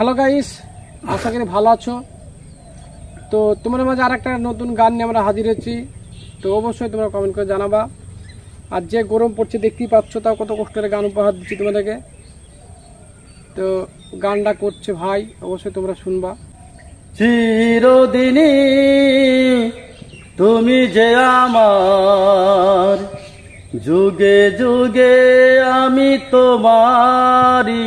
Hello guys আশা করি ভালো আছো। তো তোমাদের মাঝে আর একটা নতুন গান নিয়ে আমরা হাজির হয়েছি। তো অবশ্যই তোমরা কমেন্ট করে জানাবা। আর যে গরম পড়ছে, দেখতেই পাচ্ছ তাও কত কষ্টের গান উপহার দিচ্ছি তোমাদেরকে। তো গানটা করছে ভাই, অবশ্যই তোমরা শুনবা। চিরদিনই তুমি যে আমার, যুগে যুগে আমি তোমারি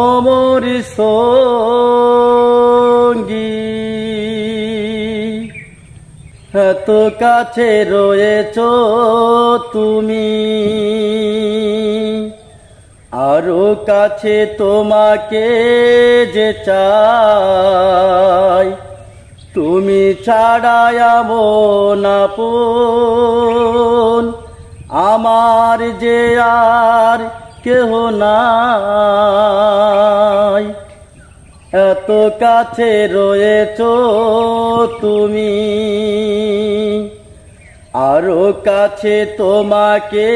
অমর সঙ্গী এত কাছে রয়েছ তুমি, আরও কাছে তোমাকে যে চাই। তুমি ছাড়াই না আমার যে আর কেহ নাই। এত কাছে রয়েছ তুমি। আরও কাছে তোমাকে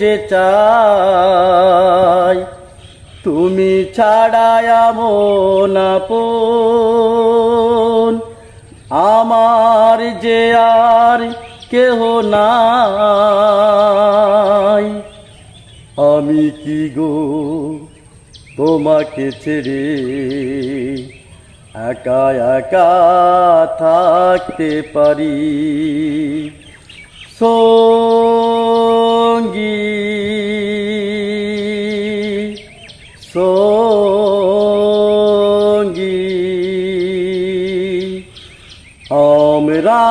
যে চাই, তুমি আমন আপন। আমার যে আর কেহ নাই। আমি কি গো তোমাকে ছেড়ে একা একা থাকতে পারি। সঙ্গী সঙ্গী আমরা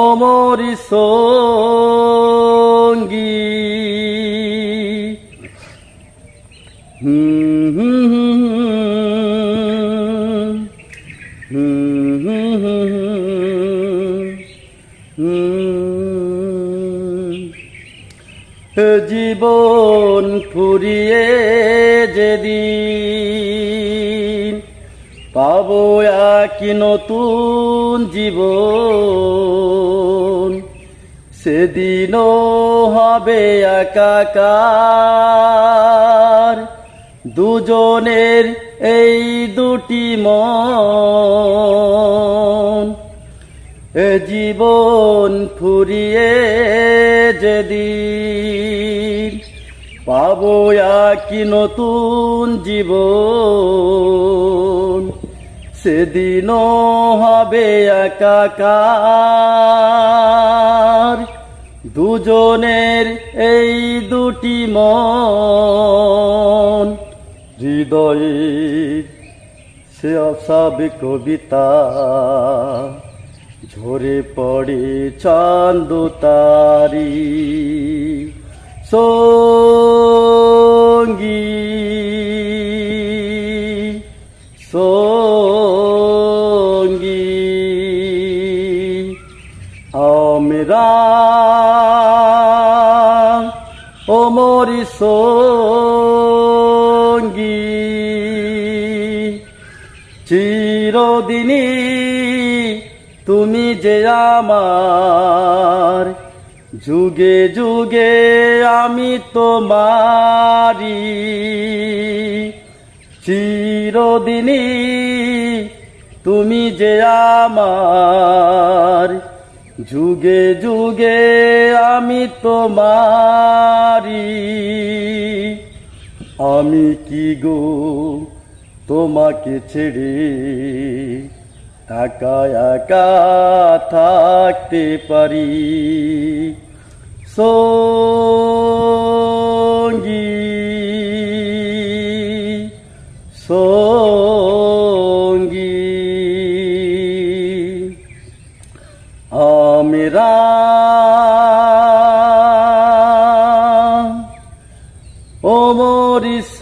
অমর সঙ্গী। জীবন ফুরিয়ে যেদিন পাবো এক নতুন জীবন সেদিনও হবে একাকার দুজনের এই দুটি মন। এ জীবন ফুরিয়ে যেদিন পাবো কি নতুন জীবন। সেদিনও হবে একাকার। দুজনের এই দুটি মন। হৃদয়ে সে অসাবে কবিতা ঝরে পড়ে চান্দ তারি। সঙ্গী সঙ্গী আমরা অমরি সঙ্গী চিরদিনই তুমি যে আমার, যুগে যুগে আমি তোমারি চিরদিনই তুমি যে আমার, যুগে যুগে আমি তোমারি আমি কি গো তোমাকে ছেড়ে একা একা থাকতে পারি? সঙ্গী সঙ্গী মেরা ও মরিস।